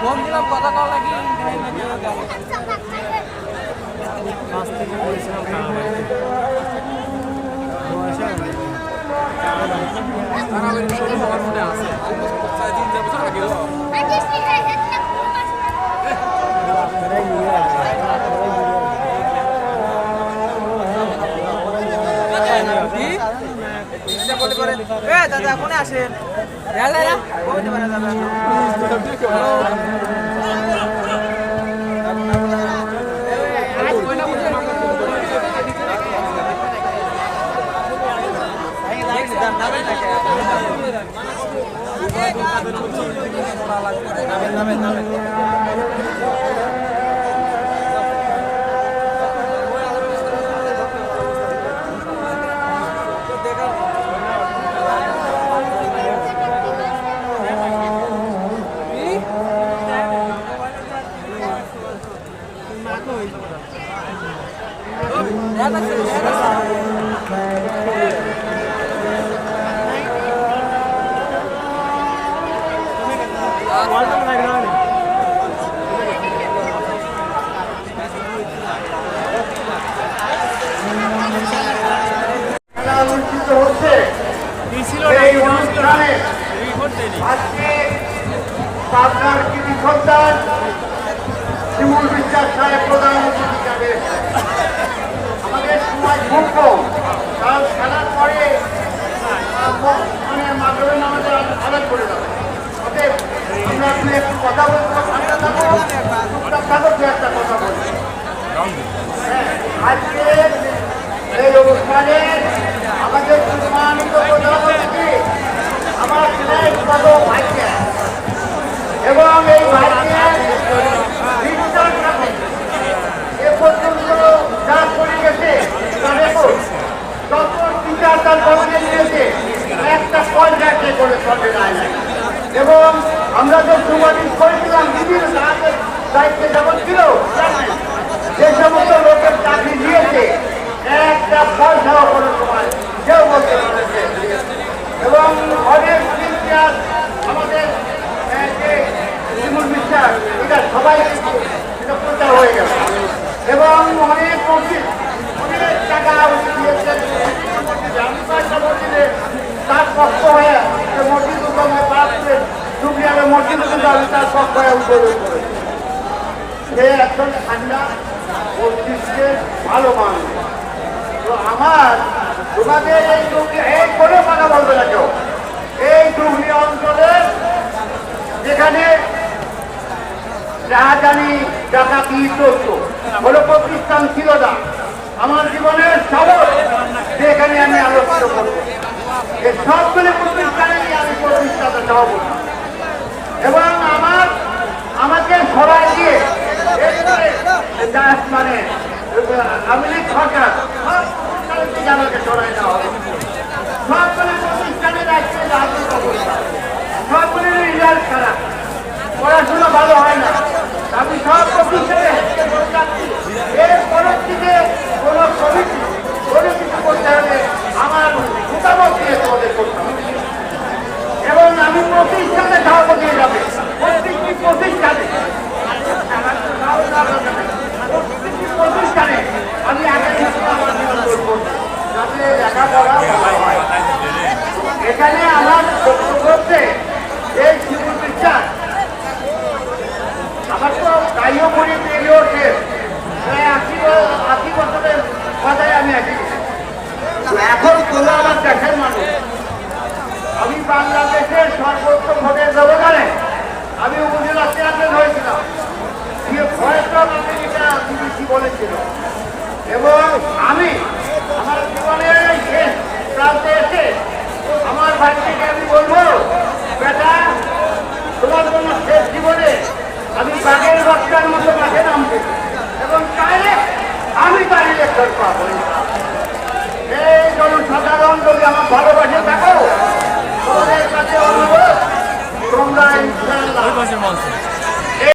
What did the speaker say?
Phone দিলাম কথা call লাগি কাছ থেকে বলেছিলাম টাকা বাড়িতে বয়সে আমার মনে আছে চার তিন চার বছর আগে দাদা কোনে আসেন? দাদা আজকে পাবনার কৃতি সন্তান শিমুল বিশ্বাস সাহেব প্রধান অতিথি হিসাবে। আমাদের সময় খুব কম খেলার পরে মানে মাধ্যমে আমাদের আলাদ করে দেবে। অতএব আমরা আপনি একটু কথা বলব ঠান্ডা থাকো চুপচাপ থাকো দু একটা কথা বলব হ্যাঁ, আজকে এই অনুষ্ঠানে আমাদের সম্মানিত প্রধান অতিথি আমার ছেলে উৎপাদক ভাইকে এবং এই ভাইকে বিশ্বাস রাখেন এ পর্যন্ত যা করে গেছে তা দেখুন যত টিচার তার গমনে নিয়েছে একটা পর্যায়ে করে চলে যায় না। এবং আমরা যে সুপারিশ করেছিলাম সাহায্যের দায়িত্বে যেমন ছিল যে সমস্ত লোকের চাকরি দিয়েছে একটা পয়সাও কোনো সময় কেউ বলতে পারেছে এবং অনেক বিশ্বাস আমাদের শিমুল বিশ্বাস এটা সবাই এটা প্রচার হয়ে গেল। এবং অনেক মসজিদ অনেক টাকা দিয়েছেন। তার পক্ষ হয়ে যে মসজিদ উদ্যমে করে মসজিদ, কিন্তু আমি তার পক্ষ হয়ে উদ্বোধন সে একজন ঠান্ডা মস্তিষ্কের ভালো মানুষ। তো আমার, তোমাদের এই ডুবলি এই কোনো কথা বলবে না কেউ। এই ডুবলি অঞ্চলে, যেখানে রাহাজানি ডাকাতি চলত, কোনো প্রতিষ্ঠান ছিল না। আমার জীবনের সবর যেখানে আমি আলোচনা করব এই সবগুলি প্রতিষ্ঠানে নিয়ে আমি প্রতিষ্ঠাতা সভাপতি এবং আমার আমাকে সবাই দিয়ে এরপরে যা- মানে আমি সরকার সব প্রতিষ্ঠান থেকে আমাকে সরাই দেওয়া হবে সবগুলি প্রতিষ্ঠানের দায়িত্বে রাজনীতি অবস্থা সবগুলির রেজাল্ট খারাপ পড়াশোনা ভালো হয় না আমি সব প্রতিষ্ঠানে বলে যাচ্ছি, এর পরের দিকে কোনো কমিটি কোনো কিছু করতে হলে আমার মোটামত দিয়ে তোমাদের করতে হবে এবং আমি প্রতিষ্ঠানে সভাপতি যাবে প্রত্যেকটি প্রতিষ্ঠানে প্রত্যেকটি প্রতিষ্ঠানে আমি আগে থেকে আমার জীবন করব যাতে লেখাপড়া ভালো হয় এখানে আমার বক্তব্য এই শিশু বিশ্বাস, আমার তো গাইও করি পেরিয়ে ওঠে। প্রায় আশি আশি বছরের কথাই আমি আছি। এখন তোলা আমার দেশের মানুষ। আমি বাংলাদেশের সর্বোচ্চ ভোটের ব্যবধানে আমি উপজেলা চেয়ারম্যান হয়েছিলাম। ভয়টা আমেরিকা বিবিসি বলেছিল। এবং আমি আমার জীবনের শেষ প্রান্তে এসে আমার ভাইটিকে আমি বলব, বেটা, তোমার জন্য শেষ জীবনে আমি বাঘের বাচ্চার মতো মাঠে নামবো এবং তাহলে আমি তার পাবো।